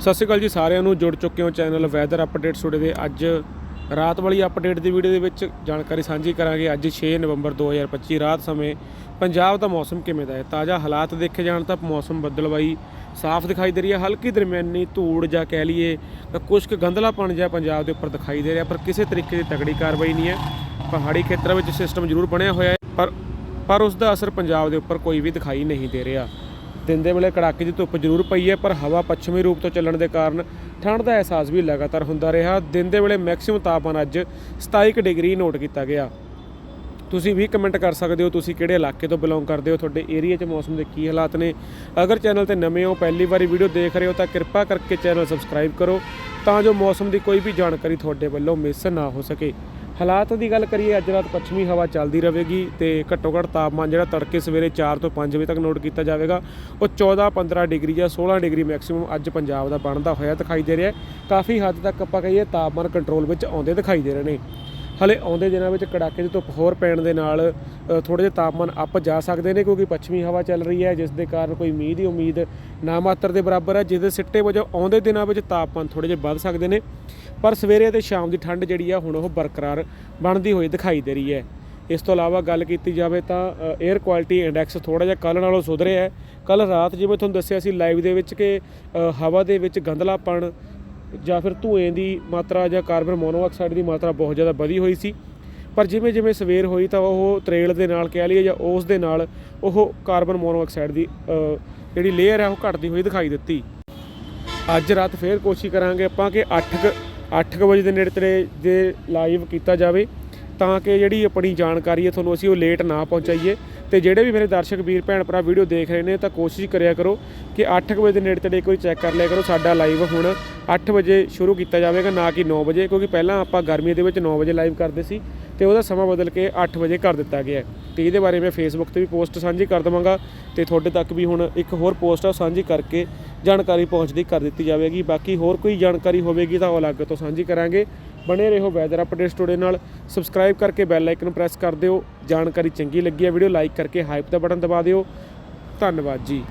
ਸਤਿ ਸ਼੍ਰੀ ਅਕਾਲ ਜੀ ਸਾਰਿਆਂ ਨੂੰ, ਜੁੜ ਚੁੱਕੇ ਹੋ ਚੈਨਲ ਵੈਦਰ ਅਪਡੇਟ ਸੁੜੇ ਦੇ। ਅੱਜ ਰਾਤ ਵਾਲੀ ਅਪਡੇਟ ਦੀ ਵੀਡੀਓ ਦੇ ਵਿੱਚ ਜਾਣਕਾਰੀ ਸਾਂਝੀ ਕਰਾਂਗੇ। ਅੱਜ 6 ਨਵੰਬਰ 2025 ਰਾਤ ਸਮੇਂ ਪੰਜਾਬ ਦਾ ਮੌਸਮ ਕਿਵੇਂ ਦਾ ਹੈ? ਤਾਜ਼ਾ ਹਾਲਾਤ ਦੇਖੇ ਜਾਣ ਤਾਂ ਮੌਸਮ ਬੱਦਲਵਾਈ ਸਾਫ਼ ਦਿਖਾਈ ਦੇ ਰਹੀ ਹੈ। ਹਲਕੀ ਦਰਮਿਆਨੀ ਧੂੜ ਜਾਂ ਕਹਿ ਲਈਏ ਤਾਂ ਕੁਝ ਕੁ ਗੰਧਲਾਪਣ ਜਿਹਾ ਪੰਜਾਬ ਦੇ ਉੱਪਰ ਦਿਖਾਈ ਦੇ ਰਿਹਾ, ਪਰ ਕਿਸੇ ਤਰੀਕੇ ਦੀ ਤਗੜੀ ਕਾਰਵਾਈ ਨਹੀਂ ਹੈ। ਪਹਾੜੀ ਖੇਤਰਾਂ ਵਿੱਚ ਸਿਸਟਮ ਜ਼ਰੂਰ ਬਣਿਆ ਹੋਇਆ ਹੈ, ਪਰ ਪਰ ਉਸ ਦਾ ਅਸਰ ਪੰਜਾਬ ਦੇ ਉੱਪਰ ਕੋਈ ਵੀ ਦਿਖਾਈ ਨਹੀਂ ਦੇ ਰਿਹਾ। ਦਿਨ ਦੇ ਵੇਲੇ ਕੜਾਕੇ ਦੀ ਧੁੱਪ ਜ਼ਰੂਰ ਪਈ ਹੈ, ਪਰ ਹਵਾ ਪੱਛਮੀ ਰੂਪ ਤੋਂ ਚੱਲਣ ਦੇ ਕਾਰਨ ਠੰਡ ਦਾ ਅਹਿਸਾਸ ਵੀ ਲਗਾਤਾਰ ਹੁੰਦਾ ਰਿਹਾ। ਦਿਨ ਦੇ ਵੇਲੇ ਮੈਕਸਿਮਮ ਤਾਪਮਾਨ ਅੱਜ 27 ਕੁ ਡਿਗਰੀ ਨੋਟ ਕੀਤਾ ਗਿਆ। ਤੁਸੀਂ ਵੀ ਕਮੈਂਟ ਕਰ ਸਕਦੇ ਹੋ, ਤੁਸੀਂ ਕਿਹੜੇ ਇਲਾਕੇ ਤੋਂ ਬਿਲੋਂਗ ਕਰਦੇ ਹੋ, ਤੁਹਾਡੇ ਏਰੀਆ 'ਚ ਮੌਸਮ ਦੇ ਕੀ ਹਾਲਾਤ ਨੇ। ਅਗਰ ਚੈਨਲ ਤੇ ਨਵੇਂ ਹੋ, ਪਹਿਲੀ ਵਾਰੀ ਵੀਡੀਓ ਦੇਖ ਰਹੇ ਹੋ, ਤਾਂ ਕਿਰਪਾ ਕਰਕੇ ਚੈਨਲ ਸਬਸਕ੍ਰਾਈਬ ਕਰੋ, ਤਾਂ ਜੋ ਮੌਸਮ ਦੀ ਕੋਈ ਵੀ ਜਾਣਕਾਰੀ ਤੁਹਾਡੇ ਵੱਲੋਂ ਮਿਸ ਨਾ ਹੋ ਸਕੇ। ਹਾਲਾਤ ਦੀ ਗੱਲ ਕਰੀਏ, ਅੱਜ ਰਾਤ ਪੱਛਮੀ ਹਵਾ ਚੱਲਦੀ ਰਹੇਗੀ ਤੇ ਘੱਟੋ ਘੱਟ ਤਾਪਮਾਨ ਜਿਹੜਾ ਤੜਕੇ ਸਵੇਰੇ 4 ਤੋਂ 5 ਵਜੇ ਤੱਕ ਨੋਟ ਕੀਤਾ ਜਾਵੇਗਾ। ਉਹ 14 15 ਡਿਗਰੀ ਜਾਂ 16 ਡਿਗਰੀ ਮੈਕਸਿਮਮ ਅੱਜ ਪੰਜਾਬ ਦਾ ਬਣਦਾ ਹੋਇਆ ਦਿਖਾਈ ਦੇ ਰਿਹਾ ਕਾਫੀ ਹੱਦ ਤੱਕ ਆਪਾਂ ਕਹੀਏ, ਤਾਪਮਾਨ ਕੰਟਰੋਲ ਵਿੱਚ ਆਉਂਦੇ ਦਿਖਾਈ ਦੇ ਰਹੇ ਨੇ। ਹਲੇ ਆਉਂਦੇ ਦਿਨਾਂ ਵਿੱਚ ਕੜਾਕੇ ਦੀ ਧੁੱਪ ਹੋਰ ਪੈਣ ਦੇ ਨਾਲ ਥੋੜੇ ਜਿਹਾ ਤਾਪਮਾਨ ਅੱਪ ਜਾ ਸਕਦੇ ਨੇ ਕਿਉਂਕਿ ਪੱਛਮੀ ਹਵਾ ਚੱਲ ਰਹੀ ਹੈ, ਜਿਸ ਦੇ ਕਾਰਨ ਕੋਈ ਮੀਂਹ ਦੀ ਉਮੀਦ ਨਾ ਮਾਤਰ ਦੇ ਬਰਾਬਰ ਹੈ, ਜਿਹਦੇ ਸਿੱਟੇ ਵਜੋਂ ਆਉਂਦੇ ਦਿਨਾਂ ਵਿੱਚ ਤਾਪਮਾਨ ਥੋੜੇ ਜਿਹੇ ਵੱਧ ਸਕਦੇ ਨੇ। ਪਰ ਸਵੇਰੇ ਤੇ ਸ਼ਾਮ ਦੀ ਠੰਡ ਜਿਹੜੀ ਆ, ਹੁਣ ਉਹ ਬਰਕਰਾਰ ਬਣਦੀ ਹੋਈ ਦਿਖਾਈ ਦੇ ਰਹੀ ਹੈ। ਇਸ ਤੋਂ ਇਲਾਵਾ ਗੱਲ ਕੀਤੀ ਜਾਵੇ ਤਾਂ 에ਅਰ ਕੁਆਲਿਟੀ ਇੰਡੈਕਸ ਥੋੜਾ ਜਿਹਾ ਕੱਲ ਨਾਲੋਂ ਸੁਧਰਿਆ ਹੈ। ਕੱਲ ਰਾਤ ਜਿਵੇਂ ਤੁਹਾਨੂੰ ਦੱਸਿਆ ਸੀ ਲਾਈਵ ਦੇ ਵਿੱਚ ਕਿ ਹਵਾ ਦੇ ਵਿੱਚ ਗੰਧਲਾਪਣ ਜਾਂ ਫਿਰ ਧੂਏ ਦੀ ਮਾਤਰਾ ਜਾਂ ਕਾਰਬਨ ਮੋਨੋਆਕਸਾਈਡ ਦੀ ਮਾਤਰਾ ਬਹੁਤ ਜ਼ਿਆਦਾ ਵਧੀ ਹੋਈ ਸੀ। ਪਰ ਜਿਵੇਂ ਜਿਵੇਂ ਸਵੇਰ ਹੋਈ ਤਾਂ ਉਹ ਤਰੇਲ ਦੇ ਨਾਲ ਕਹਿ ਲਈਏ ਜਾਂ ਉਸ ਦੇ ਨਾਲ ਉਹ ਕਾਰਬਨ ਮੋਨੋਆਕਸਾਈਡ ਦੀ ਜਿਹੜੀ ਲੇਅਰ ਹੈ ਉਹ ਘਟਦੀ ਹੋਈ ਦਿਖਾਈ ਦਿੱਤੀ। ਅੱਜ ਰਾਤ ਫੇਰ ਕੋਸ਼ਿਸ਼ ਕਰਾਂਗੇ ਆਪਾਂ ਕਿ 8 8 ਵਜੇ ਦੇ ਨੇੜੇ ਤੇੜੇ ਦੇ ਲਾਈਵ ਕੀਤਾ ਜਾਵੇ ਤਾਂ ਕਿ ਜਿਹੜੀ ਆਪਣੀ ਜਾਣਕਾਰੀ ਹੈ ਤੁਹਾਨੂੰ ਅਸੀਂ ਉਹ ਲੇਟ ਨਾ ਪਹੁੰਚਾਈਏ। ਤੇ ਜਿਹੜੇ ਵੀ ਮੇਰੇ ਦਰਸ਼ਕ, ਵੀਰ, ਭੈਣ, ਭਰਾ ਵੀਡੀਓ ਦੇਖ ਰਹੇ ਨੇ ਤਾਂ ਕੋਸ਼ਿਸ਼ ਕਰਿਆ ਕਰੋ ਕਿ 8 ਵਜੇ ਦੇ ਨੇੜੇ ਤੇੜੇ ਇੱਕ ਵਾਰੀ ਚੈੱਕ ਕਰ ਲਿਆ ਕਰੋ। ਸਾਡਾ ਲਾਈਵ ਹੁਣ 8 ਵਜੇ ਸ਼ੁਰੂ ਕੀਤਾ ਜਾਵੇਗਾ, ਨਾ ਕਿ 9 ਵਜੇ, ਕਿਉਂਕਿ ਪਹਿਲਾਂ ਆਪਾਂ ਗਰਮੀ ਦੇ ਵਿੱਚ 9 ਵਜੇ ਲਾਈਵ ਕਰਦੇ ਸੀ ਤੇ ਉਹਦਾ ਸਮਾਂ ਬਦਲ ਕੇ 8 ਵਜੇ ਕਰ ਦਿੱਤਾ ਗਿਆ ਹੈ। ਤੇ ਇਹਦੇ ਬਾਰੇ ਮੈਂ ਫੇਸਬੁੱਕ ਤੇ ਵੀ ਪੋਸਟ ਸਾਂਝੀ ਕਰ ਦਵਾਂਗਾ ਤੇ ਤੁਹਾਡੇ ਤੱਕ ਵੀ ਹੁਣ ਇੱਕ ਹੋਰ ਪੋਸਟ ਆ ਸਾਂਝੀ ਕਰਕੇ ਜਾਣਕਾਰੀ ਪਹੁੰਚਦੀ ਕਰ ਦਿੱਤੀ ਜਾਵੇਗੀ। ਬਾਕੀ ਹੋਰ ਕੋਈ ਜਾਣਕਾਰੀ ਹੋਵੇਗੀ ਤਾਂ ਉਹ ਅਲੱਗ ਤੋਂ ਸਾਂਝੀ ਕਰਾਂਗੇ। ਬਣੇ ਰਹੋ ਵੈਦਰ ਅਪਡੇਟ ਟੁਡੇ ਨਾਲ। ਸਬਸਕ੍ਰਾਈਬ ਕਰਕੇ ਬੈਲ ਆਈਕਨ ਪ੍ਰੈਸ ਕਰ ਦਿਓ। ਜਾਣਕਾਰੀ ਚੰਗੀ ਲੱਗੀ ਹੈ ਵੀਡੀਓ ਲਾਈਕ ਕਰਕੇ ਹਾਈਪ ਦਾ ਬਟਨ ਦਬਾ ਦਿਓ। ਧੰਨਵਾਦ ਜੀ।